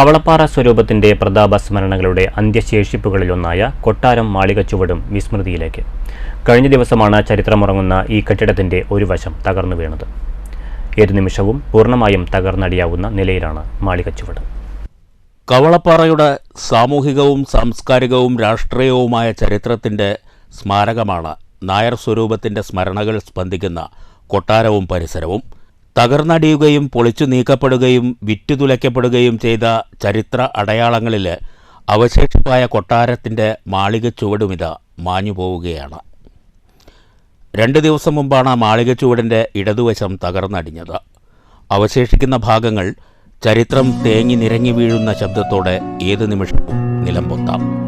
കവളപ്പാറ സ്വരൂപത്തിന്റെ പ്രതാപ സ്മരണകളുടെ അന്ത്യശേഷിപ്പുകളിലൊന്നായ കൊട്ടാരം മാളികച്ചുവടും വിസ്മൃതിയിലേക്ക്. കഴിഞ്ഞ ദിവസമാണ് ചരിത്രമുറങ്ങുന്ന ഈ കെട്ടിടത്തിന്റെ ഒരു വശം തകർന്നു വീണത്. ഏതു നിമിഷവും പൂർണമായും തകർന്നടിയാവുന്ന നിലയിലാണ് മാളികച്ചുവട്. കവളപ്പാറയുടെ സാമൂഹികവും സാംസ്കാരികവും രാഷ്ട്രീയവുമായ ചരിത്രത്തിന്റെ സ്മാരകമാണ് നായർ സ്വരൂപത്തിന്റെ സ്മരണകൾ സ്പന്ദിക്കുന്ന കൊട്ടാരവും പരിസരവും. തകർന്നടിയുകയും പൊളിച്ചു നീക്കപ്പെടുകയും വിറ്റുതുലയ്ക്കപ്പെടുകയും ചെയ്ത ചരിത്ര അടയാളങ്ങളിൽ അവശേഷിപ്പായ കൊട്ടാരത്തിന്റെ മാളിക ചുവടുമിത മാഞ്ഞു പോവുകയാണ് രണ്ട് ദിവസം മുമ്പാണ് മാളിക ചുവടിന്റെ ഇടതുവശം തകർന്നടിഞ്ഞത്. അവശേഷിക്കുന്ന ഭാഗങ്ങൾ ചരിത്രം തേങ്ങി നിരങ്ങി വീഴുന്ന ശബ്ദത്തോടെ ഏത് നിമിഷവും നിലംപൊത്താം.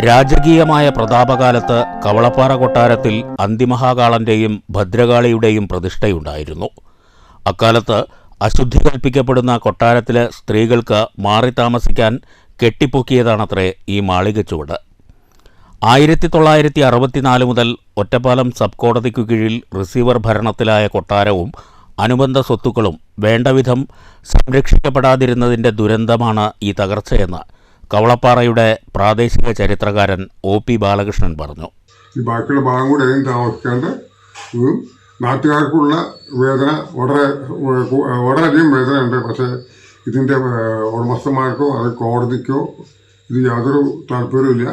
രാജകീയമായ പ്രതാപകാലത്ത് കവളപ്പാറ കൊട്ടാരത്തിൽ അന്തിമഹാകാളന്റെയും ഭദ്രകാളിയുടെയും പ്രതിഷ്ഠയുണ്ടായിരുന്നു. അക്കാലത്ത് അശുദ്ധി കൽപ്പിക്കപ്പെടുന്ന കൊട്ടാരത്തിലെ സ്ത്രീകൾക്ക് മാറി താമസിക്കാൻ കെട്ടിപ്പൊക്കിയതാണത്രേ ഈ മാളിക ചുവട് ആയിരത്തി തൊള്ളായിരത്തി അറുപത്തിനാല് മുതൽ ഒറ്റപ്പാലം സബ് കോടതിക്കു കീഴിൽ റിസീവർ ഭരണത്തിലായ കൊട്ടാരവും അനുബന്ധ സ്വത്തുക്കളും വേണ്ടവിധം സംരക്ഷിക്കപ്പെടാതിരുന്നതിന്റെ ദുരന്തമാണ് ഈ തകർച്ചയെന്ന് കവളപ്പാറയുടെ പ്രാദേശിക ചരിത്രകാരൻ ഒ പി ബാലകൃഷ്ണൻ പറഞ്ഞു. ഈ ബാക്കിയുള്ള ഭാഗം കൂടെ താമസിക്കാണ്ട് നാട്ടുകാർക്കുള്ള വേദന വളരെ വളരെയധികം വേദന ഉണ്ട് വേദനയുണ്ട്. പക്ഷേ ഇതിന്റെ ഉടമസ്ഥന്മാർക്കോ അത് കോടതിക്കോ ഇത് യാതൊരു താല്പര്യവുമില്ല.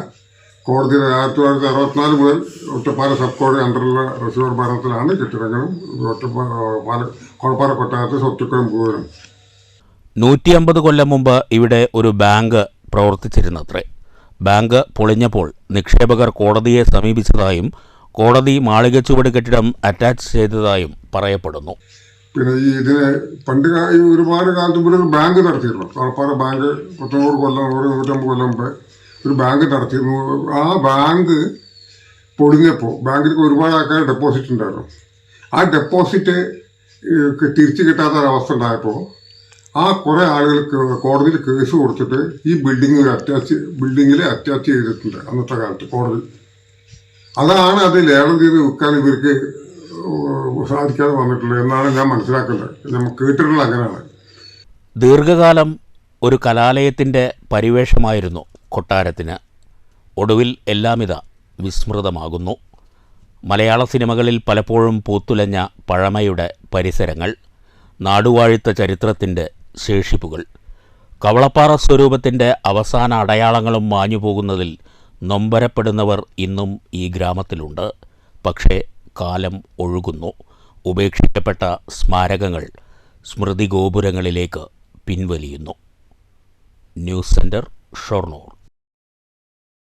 കോടതിയുടെ ആയിരത്തി തൊള്ളായിരത്തി അറുപത്തിനാല് മുതൽ ഒറ്റപ്പാല സബ് കോടതി അണ്ടറിലുള്ള റിസർവ് ഭരണത്തിലാണ് കെട്ടിടങ്ങളും ഒറ്റപ്പാല കുഴപ്പാല കൊട്ടാരത്തെ സ്വത്തുക്കളും മുഴുവനും നൂറ്റി അമ്പത് കൊല്ലം മുമ്പ് ഇവിടെ ഒരു ബാങ്ക് പ്രവർത്തിച്ചിരുന്നത്രേ. ബാങ്ക് പൊളിഞ്ഞപ്പോൾ നിക്ഷേപകർ കോടതിയെ സമീപിച്ചതായും കോടതി മാളിക ചുവട് കെട്ടിടം അറ്റാച്ച് ചെയ്തതായും പറയപ്പെടുന്നു. പിന്നെ ഈ ഇതിന് പണ്ട് ഒരുപാട് കാലത്ത് മുമ്പ് ഒരു ബാങ്ക് നടത്തിയിരുന്നു. കളപ്പാറ ബാങ്ക് പത്തൊന്നൂറ് കൊല്ലം നൂറ് നൂറ്റമ്പത് കൊല്ലം മുമ്പ് ഒരു ബാങ്ക് നടത്തിയിരുന്നു. ആ ബാങ്ക് പൊളിഞ്ഞപ്പോൾ ബാങ്കിൽ ഒരുപാട് ആൾക്കാർ ഡെപ്പോസിറ്റ് ഉണ്ടായിരുന്നു. ആ ഡെപ്പോസിറ്റ് തിരിച്ചു കിട്ടാത്ത ഒരവസ്ഥ ഉണ്ടായപ്പോൾ ആ കുറെ ആളുകൾക്ക് കോടതിയിൽ കേസ് കൊടുത്തിട്ട് ഈ ബിൽഡിങ്ങിൽ അറ്റാച്ച് ബിൽഡിങ്ങിൽ അറ്റാച്ച് ചെയ്തിട്ടുണ്ട് അന്നത്തെ കാലത്ത് കോടതി. അതാണ് അത് ലേലം ചെയ്ത് വിൽക്കാൻ ഇവർക്ക് സാധിക്കാതെ വന്നിട്ടുള്ളത് എന്നാണ് ഞാൻ മനസ്സിലാക്കുന്നത്. നമ്മൾ കേട്ടിട്ടുള്ള അങ്ങനെയാണ്. ദീർഘകാലം ഒരു കലാലയത്തിന്റെ പരിവേഷമായിരുന്നു കൊട്ടാരത്തിന്. ഒടുവിൽ എല്ലാമിത വിസ്മൃതമാകുന്നു. മലയാള സിനിമകളിൽ പലപ്പോഴും പൂത്തുലഞ്ഞ പഴമയുടെ പരിസരങ്ങൾ നാടുവാഴുത്ത ചരിത്രത്തിന്റെ ശേഷിപ്പുകൾ. കവളപ്പാറ സ്വരൂപത്തിന്റെ അവസാന അടയാളങ്ങളും മാഞ്ഞു പോകുന്നതിൽ നൊമ്പരപ്പെടുന്നവർ ഇന്നും ഈ ഗ്രാമത്തിലുണ്ട്. പക്ഷേ കാലം ഒഴുകുന്നു. ഉപേക്ഷിക്കപ്പെട്ട സ്മാരകങ്ങൾ സ്മൃതി ഗോപുരങ്ങളിലേക്ക് പിൻവലിയുന്നു. News centre Shoranur.